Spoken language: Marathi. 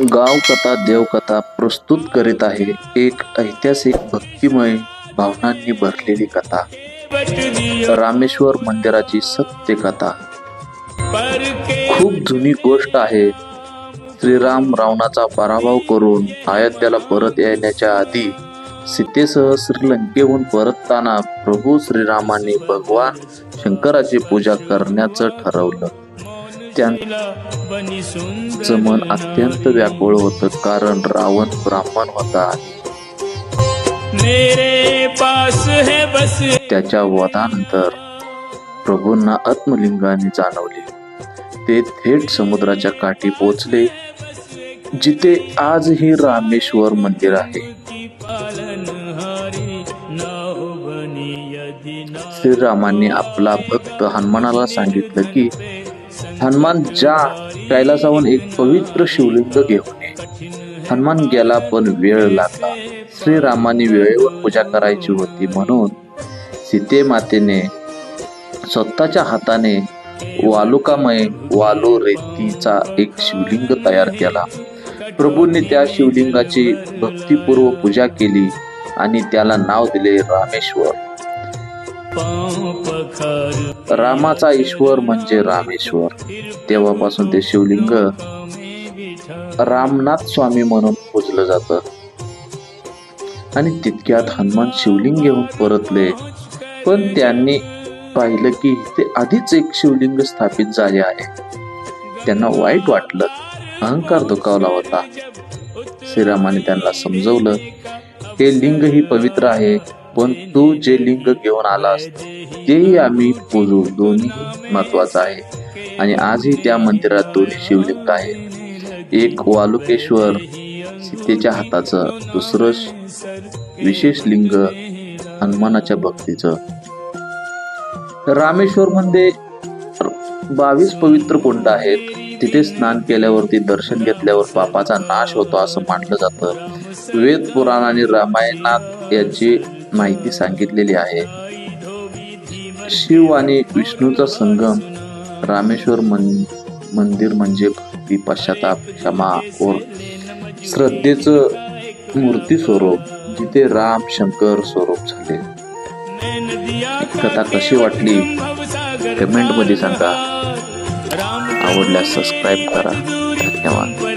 गावकथा देवकथा प्रस्तुत करीत आहे. एक ऐतिहासिक भक्तिमय भावनांनी भरलेली कथा. रामेश्वर मंदिराची सत्य कथा खूप जुनी गोष्ट आहे. श्रीराम रावणाचा पराभव करून अयोध्याला परत येण्याच्या आधी सीतेसह श्रीलंकेहून परतताना प्रभू श्रीरामाने भगवान शंकराची पूजा करण्याचं ठरवलं. त्यांचं मन अत्यंत व्याकुळ होतं कारण रावण ब्राह्मण होता. त्याच्या वधानंतर प्रभूंना आत्मलिंगाने जाणवले. ते थेट समुद्राच्या काठी पोचले जिथे आजही रामेश्वर मंदिर आहे. श्रीरामांनी आपला भक्त हनुमानाला सांगितलं की हनुमान जा कैलासाहून एक पवित्र शिवलिंग घेऊन ये. हनुमान गेला पण वेळ लागला. श्रीरामाने वेळेवर पूजा करायची होती म्हणून सीते मातेने स्वतःच्या हाताने वालुकामय वालू रेतीचा एक शिवलिंग तयार केला. प्रभूंनी त्या शिवलिंगाची भक्तिपूर्व पूजा केली आणि त्याला नाव दिले रामेश्वर. रामाचा ईश्वर म्हणजे रामेश्वर. तेव्हापासून ते शिवलिंग रामनाथ स्वामी म्हणून पूजलं जात. आणि तितक्यात हनुमान शिवलिंग घेऊन परतले. पण त्यांनी पाहिलं की ते आधीच एक शिवलिंग स्थापित झाले आहे. त्यांना वाईट वाटलं. अहंकार दुखावला होता. श्रीरामाने त्यांना समजवलं. हे लिंग ही पवित्र आहे. पण तू जे लिंग घेऊन आलास तेही आम्ही पूजू दोन्ही महत्वाचं आहे. आणि आजही त्या मंदिरात दोन्ही शिवलिंग आहेत. एक वालुकेश्वर सीतेच्या हाताचं दुसरं विशेष लिंग हनुमानाच्या भक्तीचं. रामेश्वर मध्ये बावीस पवित्र कुंड आहेत. तिथे स्नान केल्यावरती दर्शन घेतल्यावर पापाचा नाश होतो असं मानलं जातं. वेद पुराण आणि रामायणात याची माहिती सांगितलेली आहे. शिव आणि विष्णूचा संगम रामेश्वर मन मंदिर म्हणजे भक्ती पश्चाताप क्षमा और श्रद्धेचं मूर्ती स्वरूप जिथे राम शंकर स्वरूप झाले. कथा कशी वाटली? भवसागर कमेंटमध्ये सांगा. आवडल्यास सबस्क्राईब करा. धन्यवाद.